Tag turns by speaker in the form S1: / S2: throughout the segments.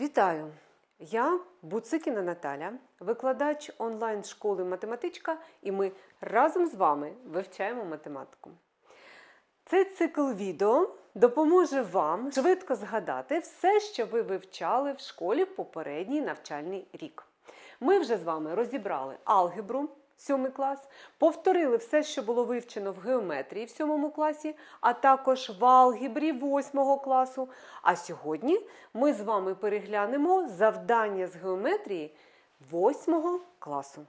S1: Вітаю! Я Буцикіна Наталя, викладач онлайн-школи математичка, і ми разом з вами вивчаємо математику. Цей цикл відео допоможе вам швидко згадати все, що ви вивчали в школі попередній навчальний рік. Ми вже з вами розібрали алгебру. 7 клас, повторили все, що було вивчено в геометрії в 7 класі, а також в алгебрі 8 класу. А сьогодні ми з вами переглянемо завдання з геометрії 8 класу.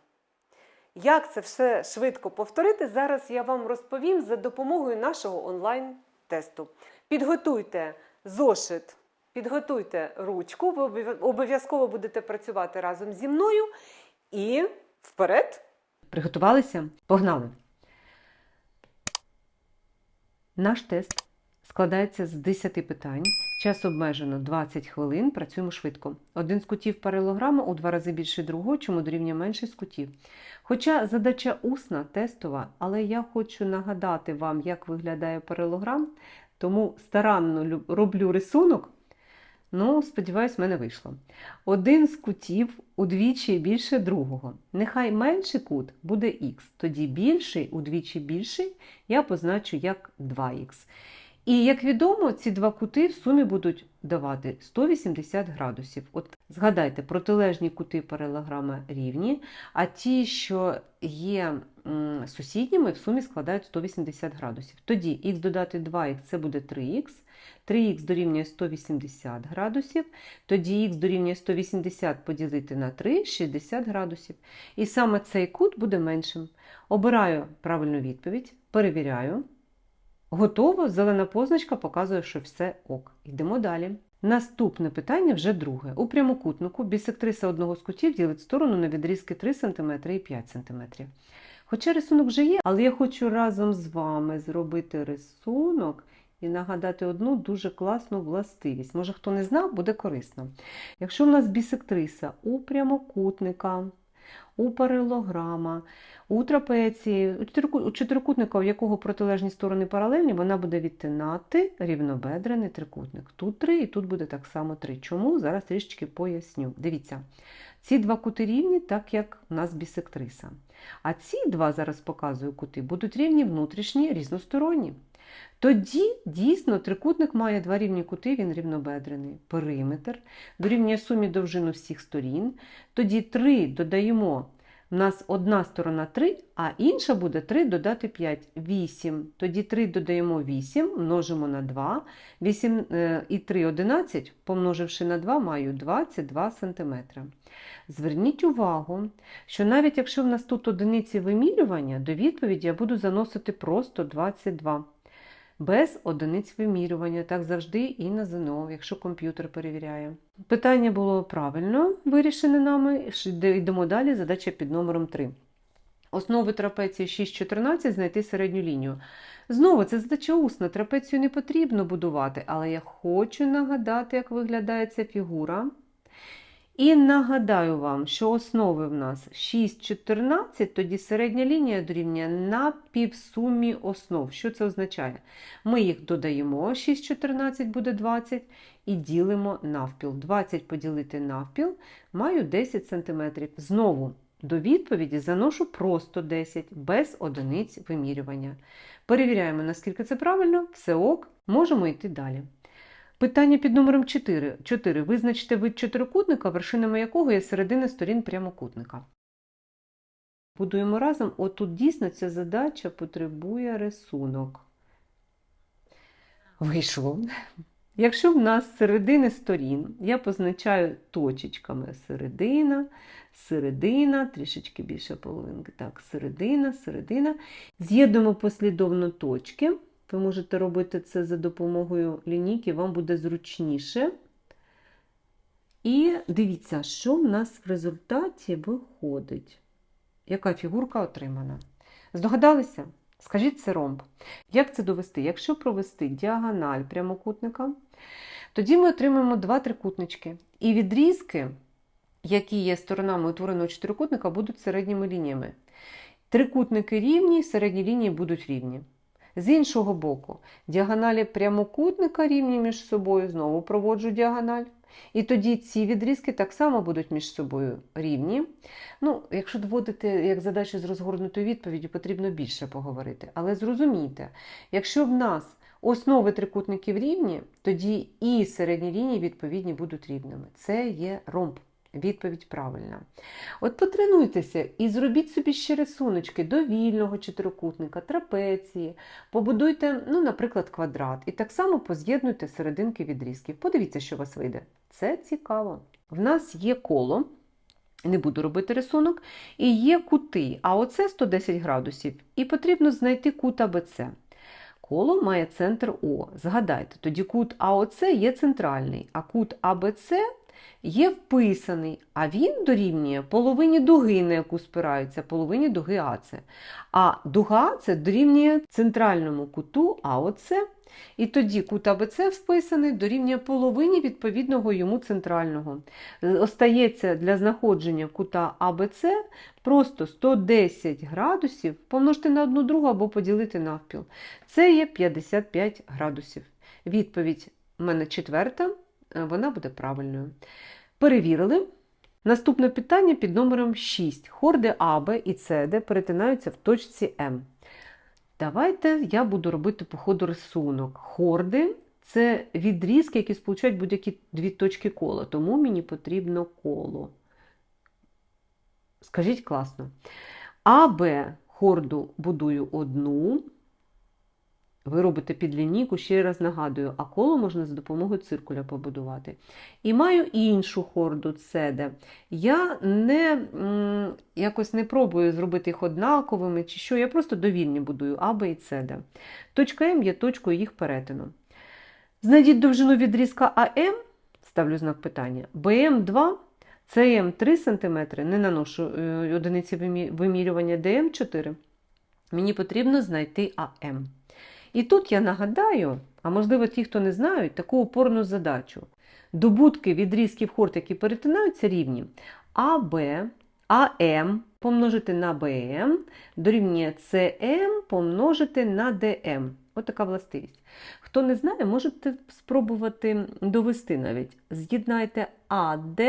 S1: Як це все швидко повторити, зараз я вам розповім за допомогою нашого онлайн-тесту. Підготуйте зошит, підготуйте ручку, ви обов'язково будете працювати разом зі мною і вперед!
S2: Приготувалися? Погнали! Наш тест складається з 10 питань. Час обмежено 20 хвилин. Працюємо швидко. Один з кутів паралограма у два рази більше другого, чому дорівнює менше з кутів. Хоча задача усна, тестова, але я хочу нагадати вам, як виглядає паралограм, тому старанно роблю рисунок. Ну, сподіваюсь, в мене вийшло. Один з кутів удвічі більше другого. Нехай менший кут буде х, тоді більший удвічі більший я позначу як 2х. І, як відомо, ці два кути в сумі будуть давати 180 градусів. От Згадайте, протилежні кути паралограма рівні, а ті, що є сусідніми, в сумі складають 180 градусів. Тоді х додати 2х це буде 3х. 3х дорівнює 180 градусів, тоді х дорівнює 180 поділити на 3 60 градусів. І саме цей кут буде меншим. Обираю правильну відповідь, перевіряю. Готово, зелена позначка показує, що все ок. Йдемо далі. Наступне питання вже друге. У прямокутнику бісектриса одного з кутів ділить сторону на відрізки 3 см і 5 см. Хоча рисунок вже є, але я хочу разом з вами зробити рисунок і нагадати одну дуже класну властивість. Може, хто не знав, буде корисно. Якщо в нас бісектриса у прямокутника, у паралограма, у трапеції, у чотирикутника, у якого протилежні сторони паралельні, вона буде відтинати рівнобедрений трикутник. Тут 3 і тут буде так само 3. Чому? Зараз трішечки поясню. Дивіться, ці два кути рівні, так як у нас бісектриса. А ці два, зараз показую кути, будуть рівні внутрішні, різносторонні. Тоді, дійсно, трикутник має два рівні кути, він рівнобедрений. Периметр дорівнює сумі довжину всіх сторін. Тоді 3 додаємо, у нас одна сторона 3, а інша буде 3 додати 5 8. Тоді 3 додаємо 8, множимо на 2. 8 е, і 3 11, помноживши на 2, маю 22 см. Зверніть увагу, що навіть якщо в нас тут одиниці вимірювання, до відповіді я буду заносити просто 22 без одиниць вимірювання, так завжди і на ЗНО, якщо комп'ютер перевіряє. Питання було правильно вирішене нами. Йдемо далі, задача під номером 3. Основи трапеції 6,14 знайти середню лінію. Знову, це задача усна, трапецію не потрібно будувати, але я хочу нагадати, як виглядає ця фігура. І нагадаю вам, що основи в нас 6,14, тоді середня лінія дорівнює на півсумі основ. Що це означає? Ми їх додаємо, 6,14 буде 20, і ділимо навпіл. 20 поділити навпіл, маю 10 см. Знову до відповіді заношу просто 10, без одиниць вимірювання. Перевіряємо, наскільки це правильно, все ок, можемо йти далі. Питання під номером 4. 4. Визначте вид чотирикутника, вершинами якого є середина сторін прямокутника. Будуємо разом. Отут дійсно ця задача потребує рисунок. Вийшло. Якщо в нас середини сторін, я позначаю точечками середина, середина, трішечки більше половинки. Так, середина, середина. З'єднуємо послідовно точки. Ви можете робити це за допомогою лінійки, вам буде зручніше. І дивіться, що в нас в результаті виходить. Яка фігурка отримана? Здогадалися? Скажіть це ромб. Як це довести? Якщо провести діагональ прямокутника, тоді ми отримаємо два трикутнички. І відрізки, які є сторонами утвореного чотирикутника, будуть середніми лініями. Трикутники рівні, середні лінії будуть рівні. З іншого боку, діагоналі прямокутника рівні між собою, знову проводжу діагональ. І тоді ці відрізки так само будуть між собою рівні. Ну, якщо доводити як задачу з розгорнутою відповіддю, потрібно більше поговорити. Але зрозумійте, якщо в нас основи трикутників рівні, тоді і середні лінії відповідні будуть рівними. Це є ромб. Відповідь правильна. От потренуйтеся і зробіть собі ще рисуночки до вільного чотирикутника, трапеції, побудуйте, ну, наприклад, квадрат, і так само поз'єднуйте серединки відрізків. Подивіться, що у вас вийде. Це цікаво. В нас є коло, не буду робити рисунок, і є кути, а оце 110 градусів. І потрібно знайти кут АБЦ. Коло має центр О. Згадайте, тоді кут АОЦ є центральний, а кут АБЦ є вписаний, а він дорівнює половині дуги, на яку спираються, половині дуги АЦ. А дуга АЦ дорівнює центральному куту АОЦ. І тоді кут АБЦ вписаний дорівнює половині відповідного йому центрального. Остається для знаходження кута АБЦ просто 110 градусів помножити на одну другу або поділити навпіл. Це є 55 градусів. Відповідь у мене четверта, вона буде правильною. Перевірили. Наступне питання під номером 6. Хорди АБ і СД перетинаються в точці М. Давайте я буду робити по ходу рисунок. Хорди це відрізки, які сполучають будь-які дві точки кола, тому мені потрібно коло. Скажіть класно. АБ хорду будую одну. Ви робите під лінійку, ще раз нагадую, а коло можна за допомогою циркуля побудувати. І маю іншу хорду СД. Я не, якось не пробую зробити їх однаковими чи що, я просто довільні будую А, і СД. Точка М є точкою їх перетину. Знайдіть довжину відрізка АМ, ставлю знак питання, БМ 2, СМ 3 см, не наношу е, одиниці вимірювання, ДМ 4. Мені потрібно знайти АМ. І тут я нагадаю, а можливо ті, хто не знають, таку опорну задачу. Добутки відрізків хорд, які перетинаються рівні АБ, АМ помножити на БМ дорівнює СМ помножити на ДМ. От така властивість. Хто не знає, можете спробувати довести навіть. З'єднайте АД,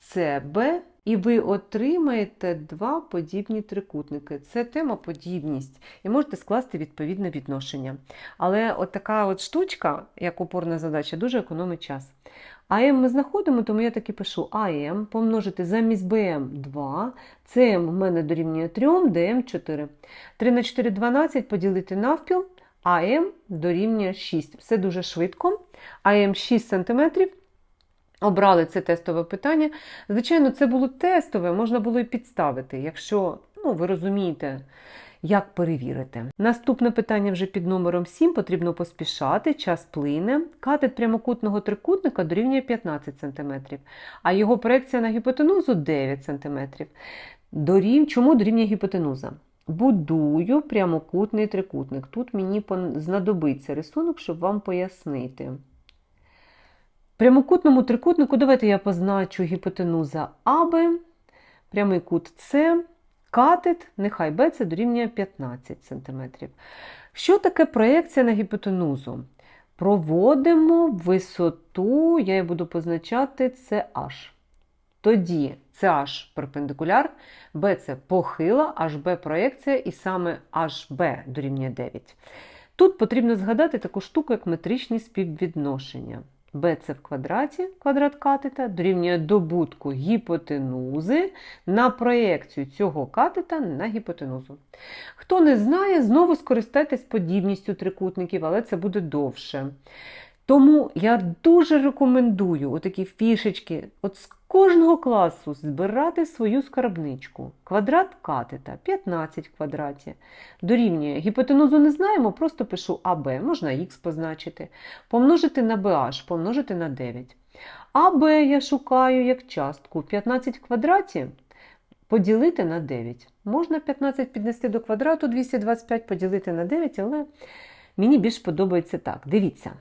S2: СБ, і ви отримаєте два подібні трикутники. Це тема подібність. І можете скласти відповідне відношення. Але от така от штучка, як опорна задача, дуже економить час. АМ ми знаходимо, тому я так і пишу АМ помножити замість БМ 2, СМ в мене дорівнює 3, ДМ 4. 3 на 4 – 12 поділити навпіл, АМ дорівнює 6. Все дуже швидко. АМ 6 см. Обрали це тестове питання. Звичайно, це було тестове, можна було і підставити, якщо ну, ви розумієте, як перевірити. Наступне питання вже під номером 7 потрібно поспішати, час плине. Катет прямокутного трикутника дорівнює 15 см, а його проекція на гіпотенузу 9 см. Дорів... Чому дорівнює гіпотенуза? Будую прямокутний трикутник. Тут мені знадобиться рисунок, щоб вам пояснити. Прямокутному трикутнику давайте я позначу гіпотенуза АБ, прямий кут С, катет, нехай Б це дорівнює 15 см. Що таке проекція на гіпотенузу? Проводимо висоту, я її буду позначати CH. Тоді CH перпендикуляр, B це похила, HB проекція, і саме HB дорівнює 9. Тут потрібно згадати таку штуку, як метричні співвідношення. B це в квадраті, квадрат катета, дорівнює добутку гіпотенузи на проєкцію цього катета на гіпотенузу. Хто не знає, знову скористайтесь подібністю трикутників, але це буде довше. Тому я дуже рекомендую отакі фішечки от кожного класу збирати свою скарбничку. Квадрат катета 15 в квадраті. Дорівнює гіпотенузу не знаємо, просто пишу АБ, можна х позначити. Помножити на BH, помножити на 9. АБ я шукаю як частку 15 в квадраті поділити на 9. Можна 15 піднести до квадрату 225 поділити на 9, але мені більш подобається так. Дивіться.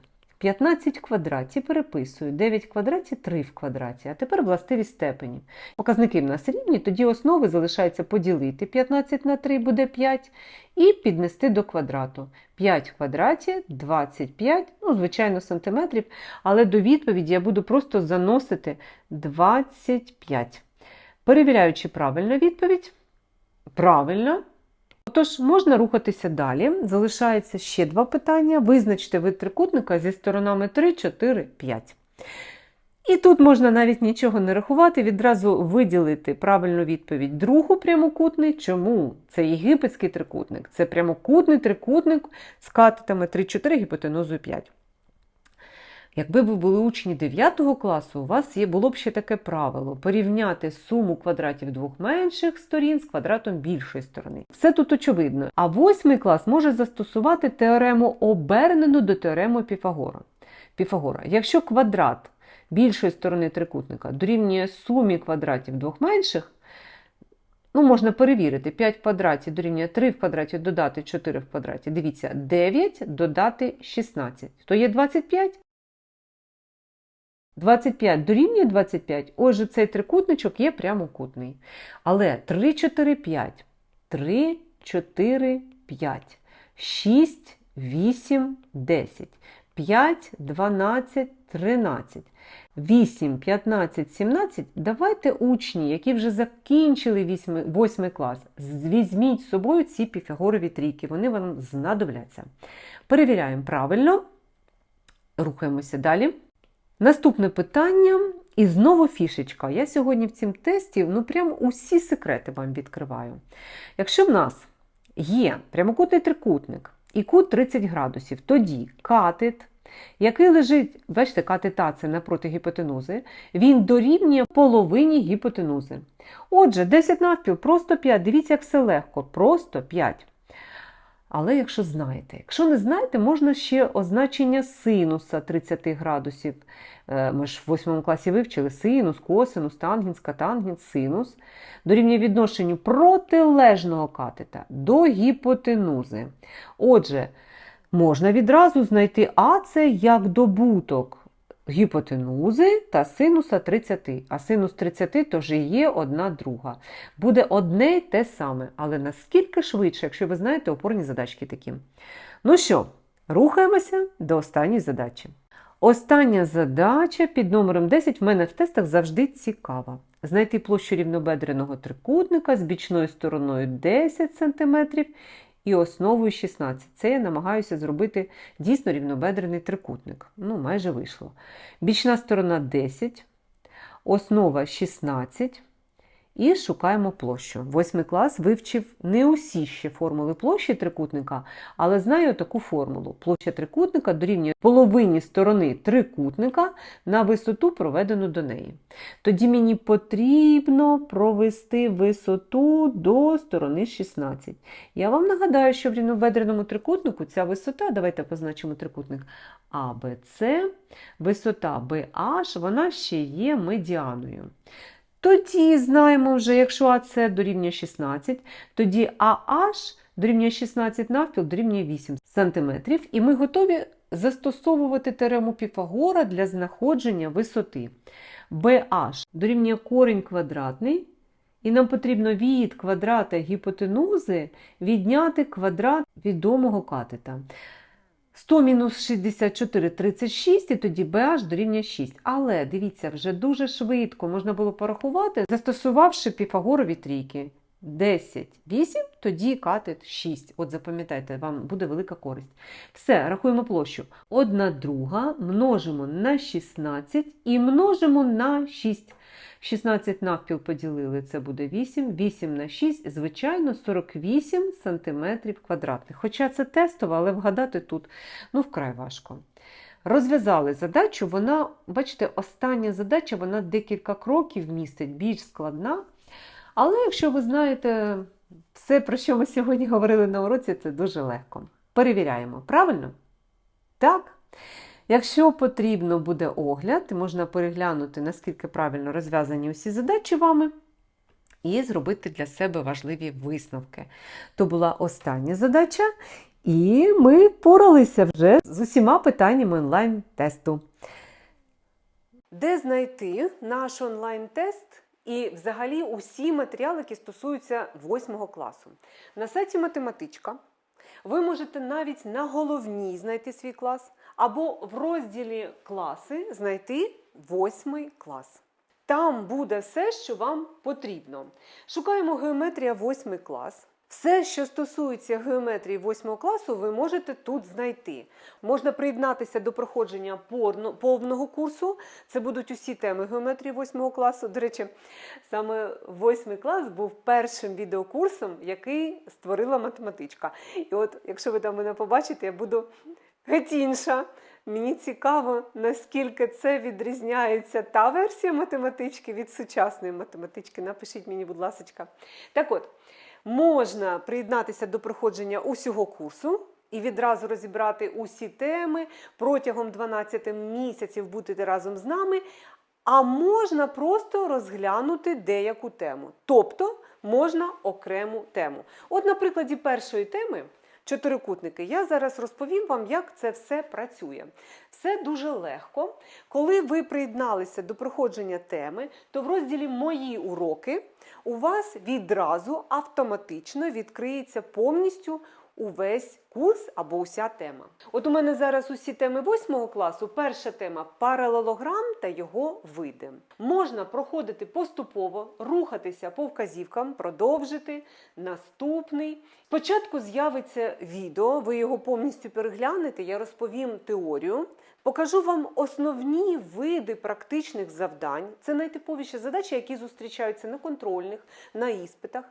S2: 15 в квадраті переписую, 9 в квадраті 3 в квадраті. А тепер властивість степені. Показники в нас рівні, тоді основи залишається поділити 15 на 3 буде 5 і піднести до квадрату. 5 в квадраті 25, ну, звичайно, сантиметрів, але до відповіді я буду просто заносити 25. Перевіряючи правильну відповідь, правильно. Отож, можна рухатися далі. Залишається ще два питання. Визначте вид трикутника зі сторонами 3, 4, 5. І тут можна навіть нічого не рахувати, відразу виділити правильну відповідь. Другу прямокутний. Чому? Це єгипетський трикутник. Це прямокутний трикутник з катетами 3, 4, гіпотенузою 5. Якби ви були учні 9 класу, у вас є, було б ще таке правило порівняти суму квадратів двох менших сторін з квадратом більшої сторони. Все тут очевидно. А 8 клас може застосувати теорему обернену до теореми Піфагора. Піфагора. Якщо квадрат більшої сторони трикутника дорівнює сумі квадратів двох менших, ну, можна перевірити, 5 в квадраті дорівнює 3 в квадраті додати 4 в квадраті. Дивіться, 9 додати 16. То є 25. 25 дорівнює 25, отже, цей трикутничок є прямокутний. Але 3, 4, 5, 3, 4, 5, 6, 8, 10, 5, 12, 13, 8, 15, 17. Давайте учні, які вже закінчили 8, 8 клас, візьміть з собою ці піфагорові трійки, вони вам знадобляться. Перевіряємо правильно, рухаємося далі. Наступне питання, і знову фішечка. Я сьогодні в цім тесті ну прям усі секрети вам відкриваю. Якщо в нас є прямокутний трикутник і кут 30 градусів, тоді катет, який лежить, бачите, катета це напроти гіпотенузи, він дорівнює половині гіпотенузи. Отже, 10 навпіл, просто 5. Дивіться, як все легко, просто 5. Але якщо знаєте, якщо не знаєте, можна ще означення синуса 30 градусів. Е, Ми ж в 8 класі вивчили синус, косинус, тангенс, катангенс, синус. Дорівнює відношенню протилежного катета до гіпотенузи. Отже, можна відразу знайти АЦ як добуток гіпотенузи та синуса 30. А синус 30 тож і є одна друга. Буде одне й те саме, але наскільки швидше, якщо ви знаєте опорні задачки такі. Ну що, рухаємося до останньої задачі. Остання задача під номером 10 в мене в тестах завжди цікава. Знайти площу рівнобедреного трикутника з бічною стороною 10 см і основою 16. Це я намагаюся зробити дійсно рівнобедрений трикутник. Ну, майже вийшло. Бічна сторона 10, основа 16. І шукаємо площу. Восьмий клас вивчив не усі ще формули площі трикутника, але знаю таку формулу. Площа трикутника дорівнює половині сторони трикутника на висоту, проведену до неї. Тоді мені потрібно провести висоту до сторони 16. Я вам нагадаю, що в рівнобедреному трикутнику ця висота, давайте позначимо трикутник АБЦ, висота BH, вона ще є медіаною. Тоді знаємо вже, якщо АС дорівнює 16, тоді AH дорівнює 16 навпіл дорівнює 8 см. І ми готові застосовувати теорему Піфагора для знаходження висоти. BH дорівнює корінь квадратний, і нам потрібно від квадрата гіпотенузи відняти квадрат відомого катета. 100 мінус 64 – 36, і тоді BH дорівнює 6. Але, дивіться, вже дуже швидко можна було порахувати, застосувавши піфагорові трійки. 10, 8, тоді катет 6. От запам'ятайте, вам буде велика користь. Все, рахуємо площу. 1 друга множимо на 16 і множимо на 6. 16 навпіл поділили, це буде 8, 8 на 6, звичайно, 48 см квадратних. Хоча це тестово, але вгадати тут ну, вкрай важко. Розв'язали задачу, вона, бачите, остання задача, вона декілька кроків містить, більш складна. Але якщо ви знаєте все, про що ми сьогодні говорили на уроці, це дуже легко. Перевіряємо, правильно? Так. Якщо потрібно буде огляд, можна переглянути, наскільки правильно розв'язані усі задачі вами, і зробити для себе важливі висновки. То була остання задача. І ми впоралися вже з усіма питаннями онлайн-тесту.
S1: Де знайти наш онлайн-тест і взагалі усі матеріали, які стосуються 8 класу? На сайті Математичка ви можете навіть на головній знайти свій клас, або в розділі класи знайти 8 клас. Там буде все, що вам потрібно. Шукаємо геометрія 8 клас. Все, що стосується геометрії 8 класу, ви можете тут знайти. Можна приєднатися до проходження повного курсу. Це будуть усі теми геометрії 8 класу. До речі, саме 8 клас був першим відеокурсом, який створила математичка. І от, якщо ви там мене побачите, я буду геть інша. Мені цікаво, наскільки це відрізняється та версія математички від сучасної математички. Напишіть мені, будь ласка. Так от, можна приєднатися до проходження усього курсу і відразу розібрати усі теми протягом 12 місяців бути разом з нами. А можна просто розглянути деяку тему. Тобто можна окрему тему. От на прикладі першої теми. Чотирикутники. Я зараз розповім вам, як це все працює. Все дуже легко. Коли ви приєдналися до проходження теми, то в розділі Мої уроки у вас відразу автоматично відкриється повністю увесь курс або уся тема. От у мене зараз усі теми 8 класу. Перша тема паралелограм та його види. Можна проходити поступово, рухатися по вказівкам, продовжити. Наступний. Спочатку з'явиться відео, ви його повністю переглянете, я розповім теорію. Покажу вам основні види практичних завдань. Це найтиповіші задачі, які зустрічаються на контрольних, на іспитах.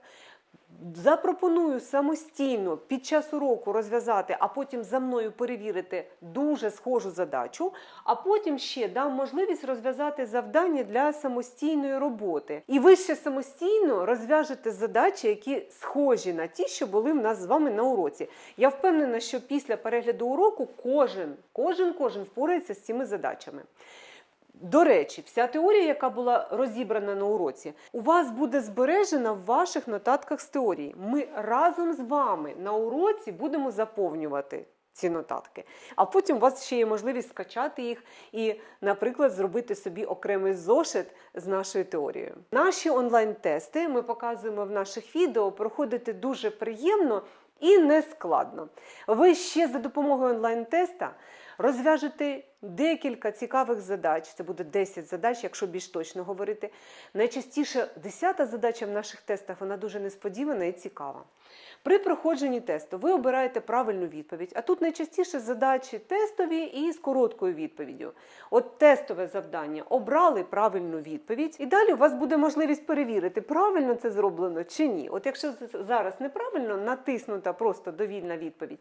S1: Запропоную самостійно під час уроку розв'язати, а потім за мною перевірити дуже схожу задачу, а потім ще дам можливість розв'язати завдання для самостійної роботи. І ви ще самостійно розв'яжете задачі, які схожі на ті, що були в нас з вами на уроці. Я впевнена, що після перегляду уроку кожен, кожен, кожен впорається з цими задачами. До речі, вся теорія, яка була розібрана на уроці, у вас буде збережена в ваших нотатках з теорії. Ми разом з вами на уроці будемо заповнювати ці нотатки. А потім у вас ще є можливість скачати їх і, наприклад, зробити собі окремий зошит з нашою теорією. Наші онлайн-тести ми показуємо в наших відео, проходити дуже приємно і нескладно. Ви ще за допомогою онлайн-теста розв'яжете декілька цікавих задач. Це буде 10 задач, якщо більш точно говорити. Найчастіше 10 задача в наших тестах вона дуже несподівана і цікава. При проходженні тесту ви обираєте правильну відповідь, а тут найчастіше задачі тестові і з короткою відповіддю. От тестове завдання обрали правильну відповідь, і далі у вас буде можливість перевірити, правильно це зроблено чи ні. От якщо зараз неправильно натиснута просто довільна відповідь.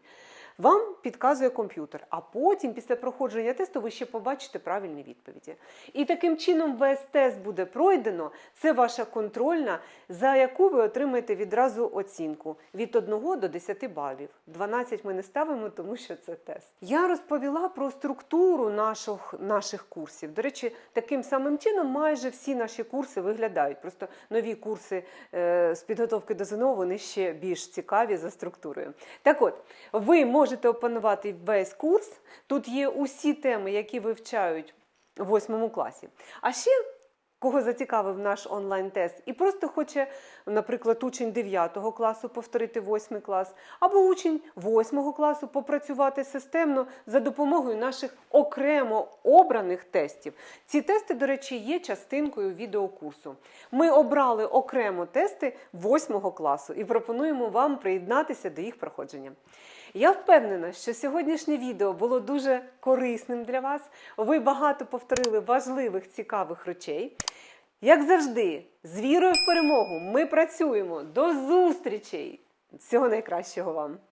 S1: Вам підказує комп'ютер, а потім, після проходження тесту, ви ще побачите правильні відповіді. І таким чином весь тест буде пройдено. Це ваша контрольна, за яку ви отримаєте відразу оцінку від 1 до 10 балів. 12 ми не ставимо, тому що це тест. Я розповіла про структуру наших, наших курсів. До речі, таким самим чином майже всі наші курси виглядають. Просто нові курси е, з підготовки до ЗНО вони ще більш цікаві за структурою. Так от, ви можете опанувати весь курс. Тут є усі теми, які вивчають у восьмому класі. А ще кого зацікавив наш онлайн-тест, і просто хоче, наприклад, учень 9 класу повторити 8 клас, або учень 8 класу попрацювати системно за допомогою наших окремо обраних тестів. Ці тести, до речі, є частинкою відеокурсу. Ми обрали окремо тести 8 класу і пропонуємо вам приєднатися до їх проходження. Я впевнена, що сьогоднішнє відео було дуже корисним для вас. Ви багато повторили важливих, цікавих речей. Як завжди, з вірою в перемогу ми працюємо. До зустрічей! Всього найкращого вам!